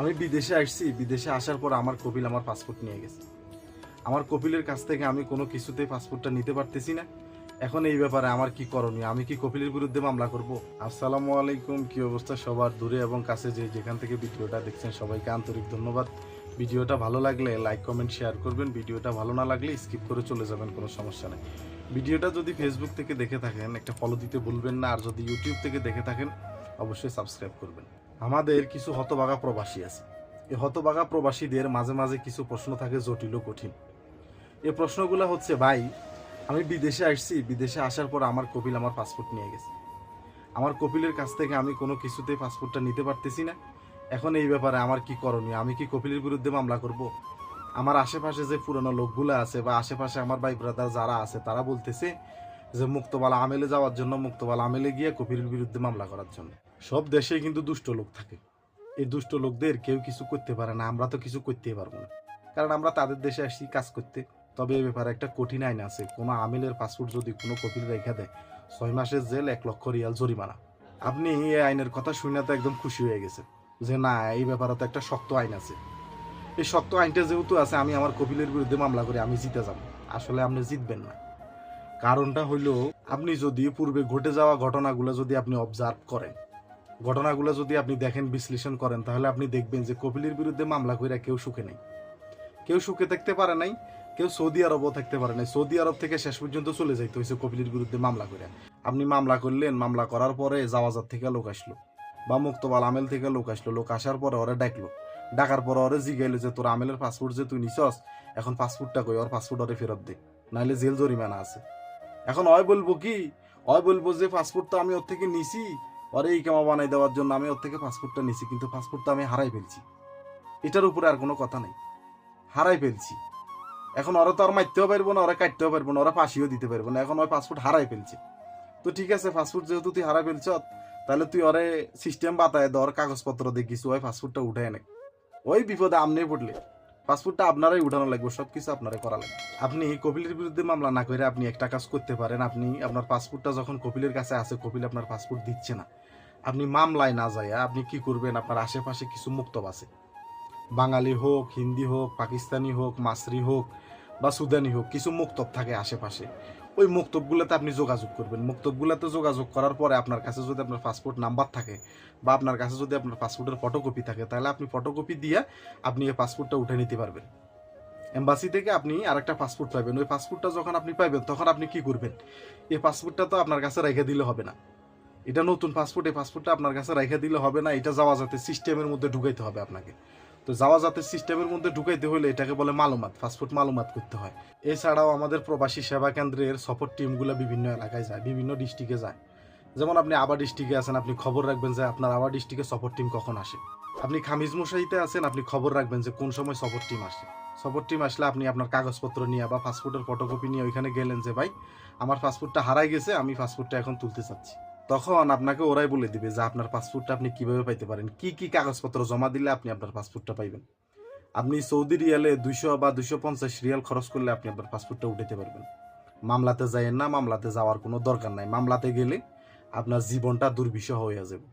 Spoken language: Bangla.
আমি বিদেশে আসছি, বিদেশে আসার পর আমার কপিল আমার পাসপোর্ট নিয়ে গেছে। আমার কপিলের কাছ থেকে আমি কোনো কিছুতেই পাসপোর্টটা নিতে পারতেছি না। এখন এই ব্যাপারে আমার কি করণীয়? আমি কি কপিলের বিরুদ্ধে মামলা করব? আসসালামু আলাইকুম, কি অবস্থা সবার? দূরে এবং কাছে যে যেখান থেকে ভিডিওটা দেখছেন সবাইকে আন্তরিক ধন্যবাদ। ভিডিওটা ভালো লাগলে লাইক কমেন্ট শেয়ার করবেন। ভিডিওটা ভালো না লাগলে স্কিপ করে চলে যাবেন, কোনো সমস্যা নেই। ভিডিওটা যদি ফেসবুক থেকে দেখে থাকেন, একটা ফলো দিতে ভুলবেন না। আর যদি ইউটিউব থেকে দেখে থাকেন, অবশ্যই সাবস্ক্রাইব করবেন। আমাদের কিছু হতবাগা প্রবাসী আছে। এই হতবাগা প্রবাসীদের মাঝে মাঝে কিছু প্রশ্ন থাকে জটিল ও কঠিন। এই প্রশ্নগুলো হচ্ছে, ভাই, আমি বিদেশে আসছি, বিদেশে আসার পর আমার কপিল আমার পাসপোর্ট নিয়ে গেছে। আমার কপিলের কাছ থেকে আমি কোনো কিছুতেই পাসপোর্টটা নিতে পারতেছি না। এখন এই ব্যাপারে আমার কি করণীয়? আমি কি কপিলের বিরুদ্ধে মামলা করব? আমার আশেপাশে যে পুরনো লোকগুলো আছে বা আশেপাশে আমার ভাই ব্রাদার যারা আছে, তারা বলতেছে যে মুক্তবালা আমেলে যাওয়ার জন্য মুক্তবালা আমেলে গিয়ে কপিলের বিরুদ্ধে মামলা করার জন্য। সব দেশেই কিন্তু দুষ্ট লোক থাকে। এই দুষ্ট লোকদের কেউ কিছু করতে পারে না, আমরা তো কিছু করতেই পারব না। কারণ আমরা তাদের দেশে আসি কাজ করতে। তবে এ ব্যাপারে একটা কঠিন আইন আছে। কোনো আমিলের পাসপোর্ট যদি কোনো কপিল রেখা দেয়, ছয় মাসের জেল, এক লক্ষ রিয়াল জরিমানা। আপনি এই আইনের কথা শুনে তো একদম খুশি হয়ে গেছে যে না, এই ব্যাপারে তো একটা শক্ত আইন আছে। এই শক্ত আইনটা যেহেতু আছে, আমি আমার কপিলের বিরুদ্ধে মামলা করে আমি জিতে যাব। আসলে আপনি জিতবেন না। কারণটা হইল, আপনি যদি পূর্বে ঘটে যাওয়া ঘটনাগুলো যদি আপনি অবজার্ভ করেন, ঘটনাগুলো যদি আপনি দেখেন, বিশ্লেষণ করেন, তাহলে আপনি দেখবেন যে কপিলের বিরুদ্ধে মামলা করে কেউ সুখে নেই। কেউ সুখে থাকতে পারে নাই, কেউ সৌদি আরবও থাকতে পারে নাই। সৌদি আরব থেকে শেষ পর্যন্ত চলে যাইতে হয়েছে কপিলের বিরুদ্ধে মামলা করে আপনি মামলা করলেন, মামলা করার পরে জাওয়াজার থেকে লোক আসলো, বা মুক্তবাল আমেল থেকে লোক আসলো, লোক আসার পরে ওরা ডাকলো। ডাকার পরে ওরে জিগাইলো যে, তোর আমেলের পাসপোর্ট যে তুই নিছস, এখন পাসপোর্টটা কই? ওর পাসপোর্ট ওরে ফেরত দে নাহলে জেল জরিমানা আছে। এখন অয় বলব কি? অয় বলব যে পাসপোর্ট তো আমি ওর থেকে নিছি। ওরে এই কেমা বানাই দেওয়ার জন্য আমি ওর থেকে পাসপোর্টটা নিছি, কিন্তু পাসপোর্টটা আমি হারাই ফেলছি। এটার উপরে আর কোনো কথা নেই। হারাই ফেলছি। এখন ওরা তো আর মারতেও পারব না, ওরা কাটতেও পারব না, ওরা ফাঁসিও দিতে পারব না। এখন ওই পাসপোর্ট হারাই ফেলছে। তো ঠিক আছে পাসপোর্ট যেহেতু তুই হারাই ফেলছ, তাহলে তুই ওরে সিস্টেম বাতায় দর কাগজপত্র দেখিস, ওই পাসপোর্টটা উঠে এনে ওই বিপদে আমনে পড়লে। পাসপোর্টটা আপনারাই উঠানো লাগবে সব কিছু আপনারাই করা লাগবে। আপনি কপিলের বিরুদ্ধে মামলা না করে আপনি একটা কাজ করতে পারেন, আপনি আপনার পাসপোর্টটা যখন কপিলের কাছে আছে, কপিল আপনার পাসপোর্ট দিচ্ছে না। আপনি মামলায় না যায় আপনি কি করবেন? আপনার আশেপাশে কিছু মুক্তব আছে। বাঙালি হোক, হিন্দি হোক, পাকিস্তানি হোক মাসরি হোক বা সুদানি হোক, কিছু মুক্তব থাকে আশেপাশে। ওই মুক্তবগুলোতে আপনি যোগাযোগ করবেন। মুক্তবগুলোতে যোগাযোগ করার পরে আপনার কাছে যদি আপনার পাসপোর্ট নাম্বার থাকে বা আপনার কাছে যদি আপনার পাসপোর্টের ফটোকপি থাকে, তাহলে আপনি ফটোকপি দিয়ে আপনি এই পাসপোর্টটা উঠে নিতে পারবেন। এম্বাসি থেকে আপনি আরেকটা পাসপোর্ট পাবেন ওই পাসপোর্টটা যখন আপনি পাবেন তখন আপনি কি করবেন? এই পাসপোর্টটা তো আপনার কাছে রেখে দিলে হবে না। এটা নতুন পাসপোর্ট এই পাসপোর্টটা আপনার কাছে রেখে দিলে হবে না। এটা যাওয়া যাতে সিস্টেমের মধ্যে ঢুকাইতে হবে আপনাকে। তো যাওয়া যাতে সিস্টেমের মধ্যে ঢুকাইতে হলে এটাকে বলে মালুমাত পাসপোর্ট মালুমাত করতে হয়। এছাড়াও আমাদের প্রবাসী সেবা কেন্দ্রের সাপোর্ট টিমগুলো বিভিন্ন এলাকায় যায়, বিভিন্ন ডিস্ট্রিক্টে যায়। যেমন আপনি আবার ডিস্ট্রিক্টে আছেন, আপনি খবর রাখবেন যে আপনার আবার ডিস্ট্রিক্টে সাপোর্ট টিম কখন আসে। আপনি খামিজ মশাইতে আছেন, আপনি খবর রাখবেন যে কোন সময় সাপোর্ট টিম আসে। সাপোর্ট টিম আসলে আপনি আপনার কাগজপত্র নিয়ে বা পাসপোর্টের ফটোকপি নিয়ে ওইখানে গেলেন যে, ভাই, আমার পাসপোর্টটা হারাই গেছে, আমি পাসপোর্টটা এখন তুলতে চাচ্ছি। তখন আপনাকে ওরাই বলে দিবে যে আপনার পাসপোর্টটা আপনি কীভাবে পাইতে পারেন? কি কি কাগজপত্র জমা দিলে আপনি আপনার পাসপোর্টটা পাইবেন? আপনি সৌদি রিয়ালে দুইশো বা দুইশো পঞ্চাশ রিয়াল খরচ করলে আপনি আপনার পাসপোর্টটা উঠাতে পারবেন। মামলাতে যাইয়েন না, মামলাতে যাওয়ার কোনো দরকার নাই। মামলাতে গেলে আপনার জীবনটা দুর্বিষহ হয়ে যাবে